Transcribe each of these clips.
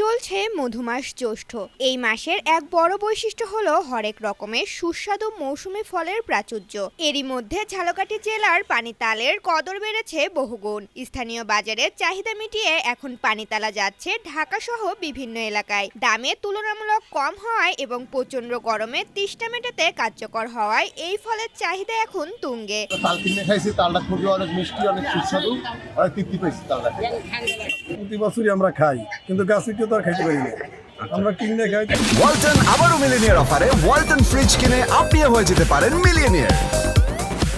চলছে মধুমাস জ্যৈষ্ঠ। এই মাসের এক বড় বৈশিষ্ট্য হলো হরেক রকমের সুস্বাদু মৌসুমী ফলের প্রাচুর্য। এরই মধ্যে ঝালকাঠি জেলার পানিতালের কদর বেড়েছে বহুগুণ। স্থানীয় বাজারে চাহিদা মিটিয়ে এখন পানিতালা যাচ্ছে ঢাকা সহ বিভিন্ন এলাকায়। দামে তুলনামূলক কম হওয়ায় এবং প্রচণ্ড গরমে তৃষ্ণা মেটাতে কার্যকর হওয়ায় এই ফলের চাহিদা এখন তুঙ্গে। তাল কিনে খাইছি, তালটা খুবই অনেক মিষ্টি, অনেক সুস্বাদু, অনেক তৃপ্তি পেয়েছি তালটা প্রতি বছরই আমরা খাই, কিন্তু গাছিকে তো আর খেতে পারি না। আমরা কিনে খাই। ওয়ালটন আবারও মিলিনিয়ার অফারে ওয়ালটন ফ্রিজ কিনে আপনিও হয়ে যেতে পারেন মিলিনিয়ার।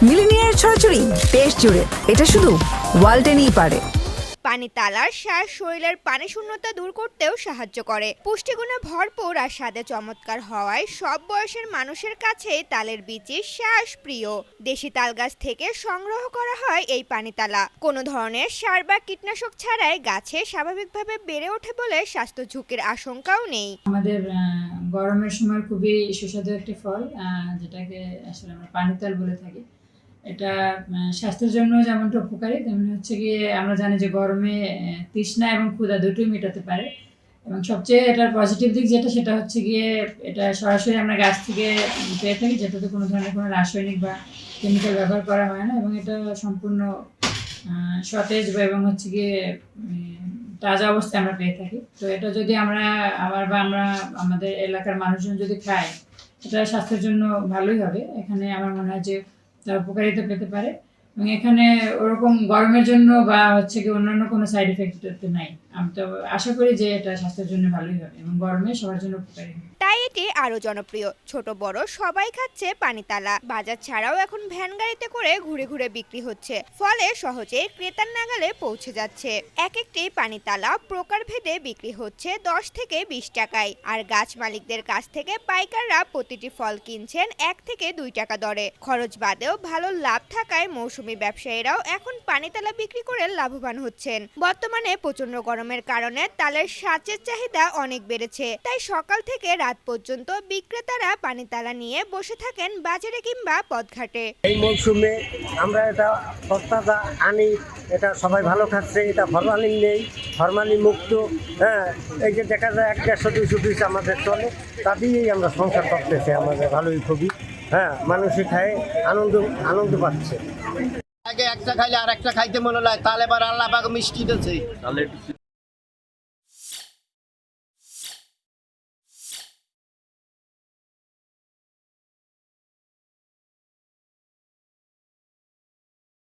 মিলিনিয়ার ছড়াছড়ি দেশ জুড়ে। এটা শুধু ওয়ালটেনই পারে। পানি তালার শ্বাস শরীরের পানি শূন্যতা দূর করতেও সাহায্য করে। পুষ্টিগুণে ভরপুর আর স্বাদে চমৎকার হওয়ায় সব বয়সের মানুষের কাছে তালের বীচি শ্বাস প্রিয় দেশি তাল গাছ থেকে সংগ্রহ করা হয় এই পানিতালা কোনো ধরনের সার বা কীটনাশক ছাড়াই গাছে স্বাভাবিকভাবে বেড়ে ওঠে বলে স্বাস্থ্য ঝুঁকির আশঙ্কাও নেই। আমাদের গরমের সময় খুবই সুস্বাদু একটি ফল যেটাকে আসলে আমরা পানিতাল বলে থাকি। এটা স্বাস্থ্যের জন্য যেমনটা উপকারী, তেমনি হচ্ছে গিয়ে আমরা জানি যে গরমে তৃষ্ণা এবং ক্ষুধা দুটোই মেটাতে পারে। এবং সবচেয়ে এটার পজিটিভ দিক যেটা, সেটা হচ্ছে গিয়ে এটা সরাসরি আমরা গাছ থেকে পেয়ে থাকি, যেটাতে কোনো ধরনের কোনো রাসায়নিক বা কেমিক্যাল ব্যবহার করা হয় না। এবং এটা সম্পূর্ণ সতেজ বা এবং হচ্ছে গিয়ে তাজা অবস্থায় আমরা পেয়ে থাকি। তো এটা যদি আমরা আবার বা আমরা আমাদের এলাকার মানুষজন যদি খায়, এটা স্বাস্থ্যের জন্য ভালোই হবে। এখানে আমার মনে হয় যে তার উপকারিতা পেতে পারে। এবং এখানে ওরকম গরমের জন্য বা হচ্ছে কি অন্যান্য কোনো সাইড এফেক্ট নাই। আমি তো আশা করি যে এটা স্বাস্থ্যের জন্য ভালোই হবে এবং গরমে সবার জন্য উপকারী তাই এটি আরও জনপ্রিয়। ছোট, বড় সবাই খাচ্ছে পানিতালা। বাজার ছাড়াও এখন ভ্যান গাড়িতে করে ঘুরে ঘুরে বিক্রি হচ্ছে। ফলে সহজে ক্রেতার নাগালে পৌঁছে যাচ্ছে। এক একটি পানিতালা প্রকারভেদে বিক্রি হচ্ছে দশ থেকে বিশ টাকায়। আর গাছ মালিকদের কাছ থেকে পাইকাররা প্রতিটি ফল কিনছেন এক থেকে দুই টাকা দরে। খরচ বাদেও ভালো লাভ থাকায় মৌসুমী ব্যবসায়ীরাও এখন পানিতালা বিক্রি করে লাভবান হচ্ছেন। বর্তমানে প্রচণ্ড গরমের কারণে তালের সাচের চাহিদা অনেক বেড়েছে। তাই সকাল থেকে রাত পর্যন্ত বিক্রেতারা পানিতালা নিয়ে বসে থাকেন বাজারে কিংবা পথঘাটে। এই মৌসুমে আমরা এটা সস্তাটা আনি এটা সবাই ভালো খাচ্ছে এটা ফরমালিন নেই ফরমালিন মুক্ত হ্যাঁ এই যে দেখা যায় এক দেড়শো দুইশো পিস আমাদের চলে তা দিয়েই আমরা সংসার করতেছি আমাদের ভালোই খুবই হ্যাঁ মানুষই খায় আনন্দ আনন্দ পাচ্ছে। আগে একটা খাইলে আর একটা খাইতে মনে হয় তাহলে এবার আল্লাহ মিষ্টি দিচ্ছে